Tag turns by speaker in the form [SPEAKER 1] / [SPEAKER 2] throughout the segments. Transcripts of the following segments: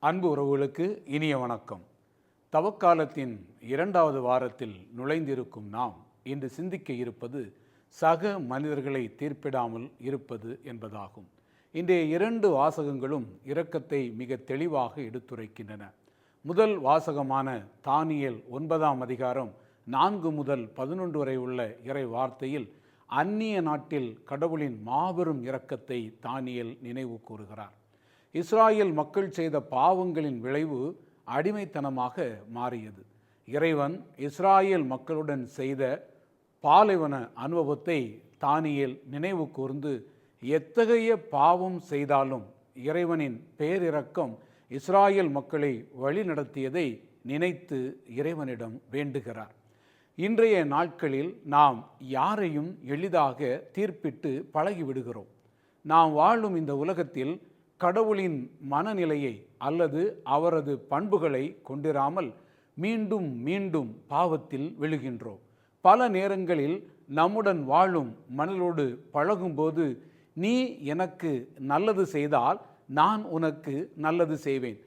[SPEAKER 1] அன்பு உறவுகளுக்கு இனிய வணக்கம். தவக்காலத்தின் இரண்டாவது வாரத்தில் நுழைந்திருக்கும் நாம் இன்று சிந்திக்க இருப்பது சக மனிதர்களை தீர்ப்பிடாமல் இருப்பது என்பதாகும். இன்றைய இரண்டு வாசகங்களும் இரக்கத்தை மிக தெளிவாக எடுத்துரைக்கின்றன. முதல் வாசகமான தானியல் ஒன்பதாம் அதிகாரம் நான்கு முதல் பதினொன்று வரை உள்ள இறை வார்த்தையில் அந்நிய நாட்டில் கடவுளின் மாபெரும் இரக்கத்தை தானியல் நினைவு கூறுகிறார். இஸ்ராயேல் மக்கள் செய்த பாவங்களின் விளைவு அடிமைத்தனமாக மாறியது. இறைவன் இஸ்ராயேல் மக்களுடன் செய்த பாலைவன அனுபவத்தை தானியேல் நினைவு கூர்ந்து எத்தகைய பாவம் செய்தாலும் இறைவனின் பேரிரக்கம் இஸ்ராயேல் மக்களை வழிநடத்தியதை நினைத்து இறைவனிடம் வேண்டுகிறார். இன்றைய நாட்களில் நாம் யாரையும் எளிதாக தீர்ப்பிட்டு பழகிவிடுகிறோம். நாம் வாழும் இந்த உலகத்தில் கடவுளின் மனநிலையை அல்லது அவரது பண்புகளை கொண்டிராமல் மீண்டும் மீண்டும் பாவத்தில் விழுகின்றோம். பல நேரங்களில் நம்முடன் வாழும் மனதோடு பழகும்போது நீ எனக்கு நல்லது செய்தால் நான் உனக்கு நல்லது செய்வேன்.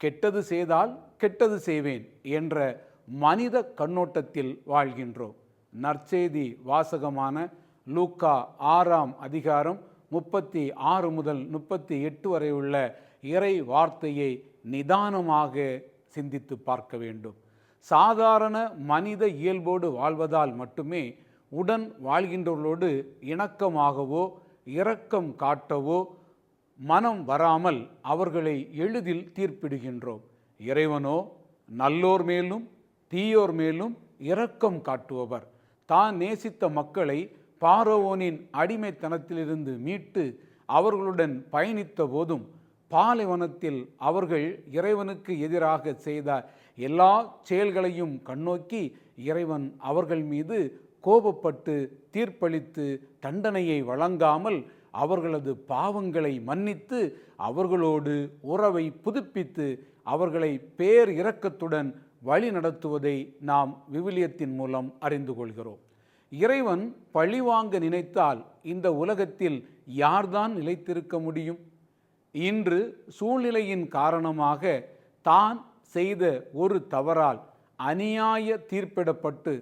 [SPEAKER 1] கெட்டது செய்தால் கெட்டது செய்வேன் என்ற மனித கண்ணோட்டத்தில் வாழ்கின்றோம். நற்செய்தி வாசகமான லூக்கா ஆறாம் அதிகாரம் முப்பத்தி ஆறு முதல் முப்பத்தி எட்டு வரை உள்ள இறை வார்த்தையை நிதானமாக சிந்தித்து பார்க்க வேண்டும். சாதாரண மனித இயல்போடு வாழ்வதால் மட்டுமே உடன் வாழ்கின்றவர்களோடு இணக்கமாகவோ இரக்கம் காட்டவோ மனம் வராமல் அவர்களை எளிதில் தீர்ப்பிடுகின்றோம். இறைவனோ நல்லோர் மேலும் தீயோர் மேலும் இரக்கம் காட்டுபவர். தான் நேசித்த மக்களை பாரோவோனின் அடிமைத்தனத்திலிருந்து மீட்டு அவர்களுடன் பயணித்த போதும் பாலைவனத்தில் அவர்கள் இறைவனுக்கு எதிராக செய்த எல்லா செயல்களையும் கண்ணோக்கி இறைவன் அவர்கள் மீது கோபப்பட்டு தீர்ப்பளித்து தண்டனையை வழங்காமல் அவர்களது பாவங்களை மன்னித்து அவர்களோடு உறவை புதுப்பித்து அவர்களை பேர் இரக்கத்துடன் வழி நடத்துவதை நாம் விவிலியத்தின் மூலம் அறிந்து கொள்கிறோம். இறைவன் பழிவாங்க நினைத்தால் இந்த உலகத்தில் யார்தான் நிலைத்திருக்க முடியும்? இன்று சூழ்நிலையின் காரணமாக தான் செய்த ஒரு தவறால் அநியாய தீர்ப்பிடப்பட்டு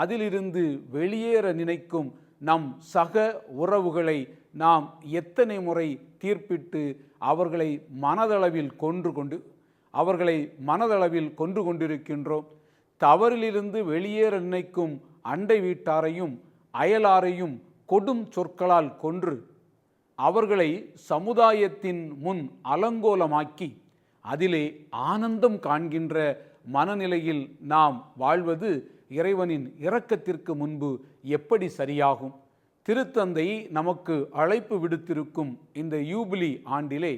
[SPEAKER 1] அதிலிருந்து வெளியேற நினைக்கும் நம் சக உறவுகளை நாம் எத்தனை முறை தீர்ப்பிட்டு அவர்களை மனதளவில் கொன்று கொண்டு அவர்களை மனதளவில் கொன்று கொண்டிருக்கின்றோம்? தவறிலிருந்து வெளியேற நினைக்கும் அண்டை வீட்டாரையும் அயலாரையும் கொடும் சொற்களால் கொன்று அவர்களை சமுதாயத்தின் முன் அலங்கோலமாக்கி அதிலே ஆனந்தம் காண்கின்ற மனநிலையில் நாம் வாழ்வது இறைவனின் இரக்கத்திற்கு முன்பு எப்படி சரியாகும்? திருத்தந்தை நமக்கு அழைப்பு விடுத்திருக்கும் இந்த யூபிலி ஆண்டிலே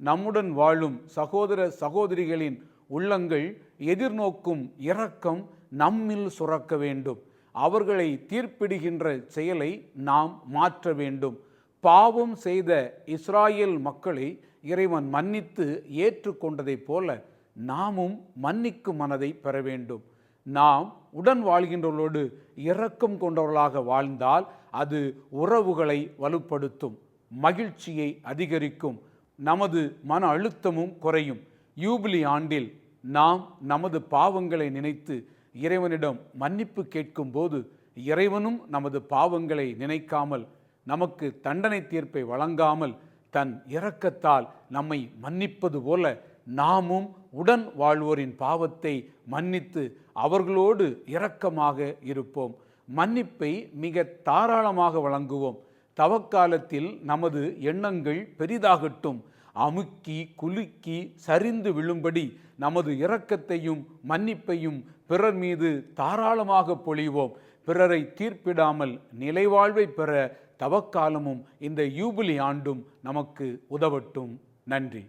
[SPEAKER 1] நம்முடன் வாழும் சகோதர சகோதரிகளின் உள்ளங்கள் எதிர்நோக்கும் இரக்கம் நம்மில் சுரக்க வேண்டும். அவர்களை தீர்ப்பிடுகின்ற செயலை நாம் மாற்ற வேண்டும். பாவம் செய்த இஸ்ராயேல் மக்களை இறைவன் மன்னித்து ஏற்றுக்கொண்டதைப் போல நாமும் மன்னிக்கும் மனதை பெற வேண்டும். நாம் உடன் வாழ்கின்றவர்களோடு இரக்கம் கொண்டவர்களாக வாழ்ந்தால் அது உறவுகளை வலுப்படுத்தும் மகிழ்ச்சியை அதிகரிக்கும் நமது மன அழுத்தமும் குறையும். யூபிலி ஆண்டில் நாம் நமது பாவங்களை நினைத்து இறைவனிடம் மன்னிப்பு கேட்கும்போது இறைவனும் நமது பாவங்களை நினைக்காமல் நமக்கு தண்டனை தீர்ப்பை வழங்காமல் தன் இரக்கத்தால் நம்மை மன்னிப்பது போல நாமும் உடன் வாழ்வோரின் பாவத்தை மன்னித்து அவர்களோடு இரக்கமாக இருப்போம். மன்னிப்பை மிக தாராளமாக வழங்குவோம். தவக்காலத்தில் நமது எண்ணங்கள் பெரிதாகட்டும். அமுக்கி குலுக்கி சரிந்து விழும்படி நமது இரக்கத்தையும் மன்னிப்பையும் பிறர் மீது தாராளமாக பொழிவோம். பிறரை தீர்ப்பிடாமல் நிலைவாழ்வை பெற தவக்காலமும் இந்த யூபிலி ஆண்டும் நமக்கு உதவட்டும். நன்றி.